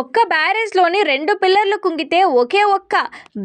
ఒక్క బ్యారేజ్లోని రెండు పిల్లర్లు కుంగితే ఒకే ఒక్క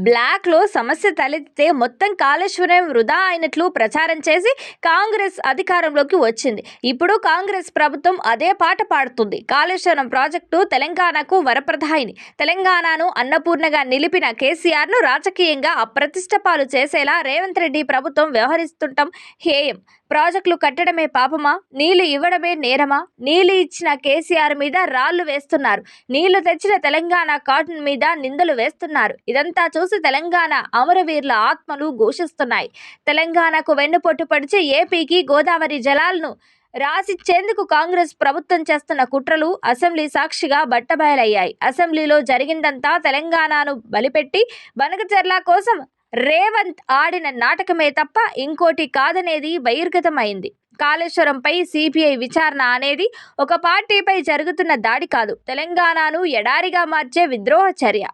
బ్లాక్లో సమస్య తలెత్తితే మొత్తం కాళేశ్వరం వృధా అయినట్లు ప్రచారం చేసి కాంగ్రెస్ అధికారంలోకి వచ్చింది. ఇప్పుడు కాంగ్రెస్ ప్రభుత్వం అదే పాట పాడుతుంది. కాళేశ్వరం ప్రాజెక్టు తెలంగాణకు వరప్రధాయిని తెలంగాణను అన్నపూర్ణగా నిలిపిన కేసీఆర్ను రాజకీయంగా అప్రతిష్ట పాలు చేసేలా రేవంత్ రెడ్డి ప్రభుత్వం వ్యవహరిస్తుండటం హేయం. ప్రాజెక్టులు కట్టడమే పాపమా? నీళ్ళు ఇవ్వడమే నేరమా? నీళ్ళు ఇచ్చిన కేసీఆర్ మీద రాళ్ళు వేస్తున్నారు. నీళ్ళు తెచ్చిన తెలంగాణ కాటన్ మీద నిందలు వేస్తున్నారు. ఇదంతా చూసి తెలంగాణ అమరవీరుల ఆత్మలు ఘోషిస్తున్నాయి. తెలంగాణకు వెన్నుపోటు పడిచి ఏపీకి గోదావరి జలాలను రాసిచ్చేందుకు కాంగ్రెస్ ప్రభుత్వం చేస్తున్న కుట్రలు అసెంబ్లీ సాక్షిగా బట్టబయలయ్యాయి. అసెంబ్లీలో జరిగిందంతా తెలంగాణను బలిపెట్టి బనకచెర్ల కోసం రేవంత్ ఆడిన నాటకమే తప్ప ఇంకోటి కాదనేది బహిర్గతమైంది. కాళేశ్వరంపై సిబిఐ విచారణ అనేది ఒక పార్టీపై జరుగుతున్న దాడి కాదు. తెలంగాణను ఎడారిగా మార్చే విద్రోహ చర్య.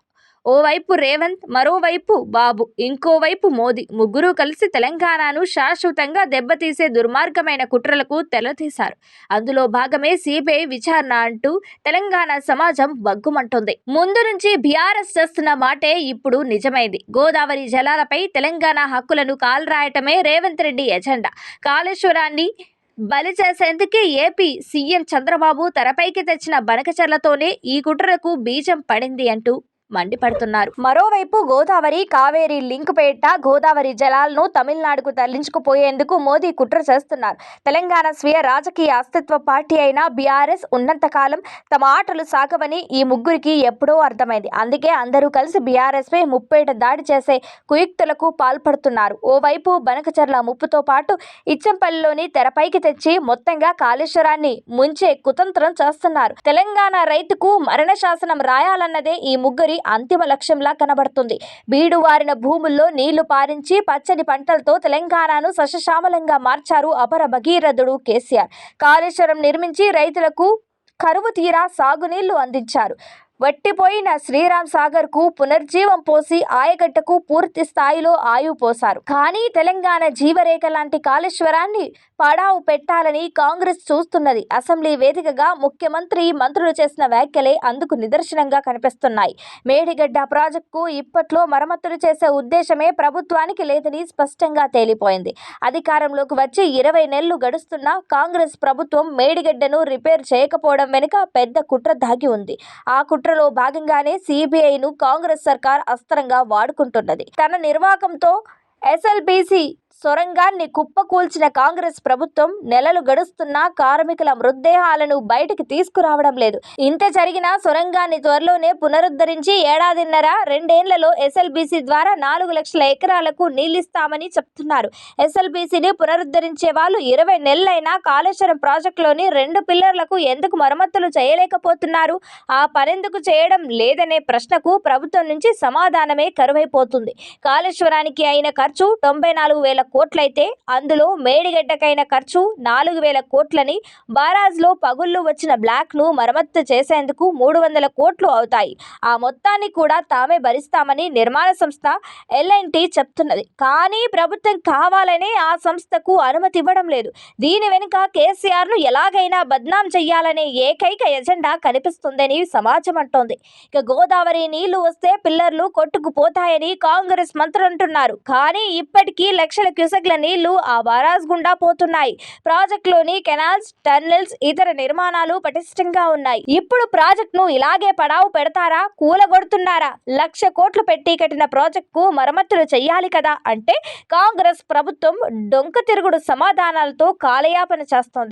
ఓవైపు రేవంత్ మరోవైపు బాబు ఇంకోవైపు మోదీ. ముగ్గురు కలిసి తెలంగాణను శాశ్వతంగా దెబ్బతీసే దుర్మార్గమైన కుట్రలకు తెలతీశారు అందులో భాగమే సిబిఐ విచారణ అంటూ తెలంగాణ సమాజం బగ్గుమంటుంది. ముందు నుంచి బీఆర్ఎస్ చేస్తున్న మాటే ఇప్పుడు నిజమైంది. గోదావరి జలాలపై తెలంగాణ హక్కులను కాలరాయటమే రేవంత్ రెడ్డి ఎజెండా. కాళేశ్వరాన్ని బలి చేసేందుకే ఏపీ సీఎం చంద్రబాబు తెరపైకి తెచ్చిన బనకచర్లతోనే ఈ కుట్రకు బీజం పడింది అంటూ మండిపడుతున్నారు. మరోవైపు గోదావరి కావేరి లింక్ పేట గోదావరి జలాలను తమిళనాడుకు తరలించుకుపోయేందుకు మోదీ కుట్ర చేస్తున్నారు. తెలంగాణ స్వీయ రాజకీయ అస్తిత్వ పార్టీ అయిన బీఆర్ఎస్ ఉన్నంతకాలం తమ ఆటలు సాగవని ఈ ముగ్గురికి ఎప్పుడో అర్థమైంది. అందుకే అందరూ కలిసి బీఆర్ఎస్ పై ముప్పేట దాడి చేసే కుయుక్తులకు పాల్పడుతున్నారు. ఓవైపు బనకచర్ల ముప్పుతో పాటు ఇచ్చంపల్లిలోని తెరపైకి తెచ్చి మొత్తంగా కాళేశ్వరాన్ని ముంచే కుతంత్రం చేస్తున్నారు. తెలంగాణ రైతుకు మరణ శాసనం రాయాలన్నదే ఈ ముగ్గురి అంతిమ లక్ష్యంలా కనబడుతుంది. బీడు వారిన భూముల్లో నీళ్ళు పారించి పచ్చని పంటలతో తెలంగాణను సశశామలంగా మార్చారు అపర భగీరథుడు కేసీఆర్. కాళేశ్వరం నిర్మించి రైతులకు కరువు తీరా సాగునీళ్ళు అందించారు. వట్టిపోయిన శ్రీరామ్ సాగర్కు పునర్జీవం పోసి ఆయకట్టకు పూర్తి స్థాయిలో ఆయువు పోశారు. కానీ తెలంగాణ జీవరేఖ లాంటి కాళేశ్వరాన్ని పడావు పెట్టాలని కాంగ్రెస్ చూస్తున్నది. అసెంబ్లీ వేదికగా ముఖ్యమంత్రి మంత్రులు చేసిన వ్యాఖ్యలే అందుకు నిదర్శనంగా కనిపిస్తున్నాయి. మేడిగడ్డ ప్రాజెక్టుకు ఇప్పట్లో మరమ్మతులు చేసే ఉద్దేశమే ప్రభుత్వానికి లేదని స్పష్టంగా తేలిపోయింది. అధికారంలోకి వచ్చి ఇరవై నెలలు గడుస్తున్నా కాంగ్రెస్ ప్రభుత్వం మేడిగడ్డను రిపేర్ చేయకపోవడం వెనుక పెద్ద కుట్ర దాగి ఉంది. ఆ కుట్రలో భాగంగానే సిబిఐను కాంగ్రెస్ సర్కార్ అస్త్రంగా వాడుకుంటున్నది. తన నిర్వాకంతో ఎస్ఎల్బీసీ సొరంగాన్ని కుప్పకూల్చిన కాంగ్రెస్ ప్రభుత్వం నెలలు గడుస్తున్నా కార్మికుల మృతదేహాలను బయటికి తీసుకురావడం లేదు. ఇంత జరిగినా సొరంగాన్ని త్వరలోనే పునరుద్ధరించి ఏడాదిన్నర రెండేళ్ళలో ఎస్ఎల్బీసీ ద్వారా నాలుగు లక్షల ఎకరాలకు నీళ్ళిస్తామని చెప్తున్నారు. ఎస్ఎల్బీసీని పునరుద్ధరించే వాళ్ళు ఇరవై నెలలైనా కాళేశ్వరం ప్రాజెక్టులోని రెండు పిల్లర్లకు ఎందుకు మరమ్మతులు చేయలేకపోతున్నారు? ఆ పనెందుకు చేయడం లేదనే ప్రశ్నకు ప్రభుత్వం నుంచి సమాధానమే కరువైపోతుంది. కాళేశ్వరానికి అయిన ఖర్చు తొంభై నాలుగు వేల కోట్లయితే అందులో మేడిగడ్డకైన ఖర్చు నాలుగు వేల కోట్లని బారాజ్లో పగుళ్ళు వచ్చిన బ్లాక్ను మరమ్మత్తు చేసేందుకు మూడు వందల కోట్లు అవుతాయి. ఆ మొత్తాన్ని కూడా తామే భరిస్తామని నిర్మాణ సంస్థ ఎల్ఎన్టీ చెప్తున్నది. కానీ ప్రభుత్వం కావాలనే ఆ సంస్థకు అనుమతి ఇవ్వడం లేదు. దీని వెనుక కేసీఆర్ను ఎలాగైనా బద్నాం చేయాలనే ఏకైక ఎజెండా కనిపిస్తుందని సమాజం అంటోంది. ఇక గోదావరి నీళ్ళు వస్తే పిల్లర్లు కొట్టుకుపోతాయని కాంగ్రెస్ మంత్రులు అంటున్నారు. కానీ ఇప్పటికీ లక్షల క్యూసెక్ల నీళ్ళు ఆ బారాజ్ గుండా పోతున్నాయి. ప్రాజెక్టులోని కెనాల్స్ టన్నెల్స్ ఇతర నిర్మాణాలు పటిష్టంగా ఉన్నాయి. ఇప్పుడు ప్రాజెక్టును ఇలాగే పడావు పెడతారా? కూలగొడుతున్నారా? లక్ష కోట్లు పెట్టి కట్టిన ప్రాజెక్టుకు మరమ్మతులు చెయ్యాలి కదా అంటే కాంగ్రెస్ ప్రభుత్వం డొంక తిరుగుడు సమాధానాలతో కాలయాపన చేస్తోంది.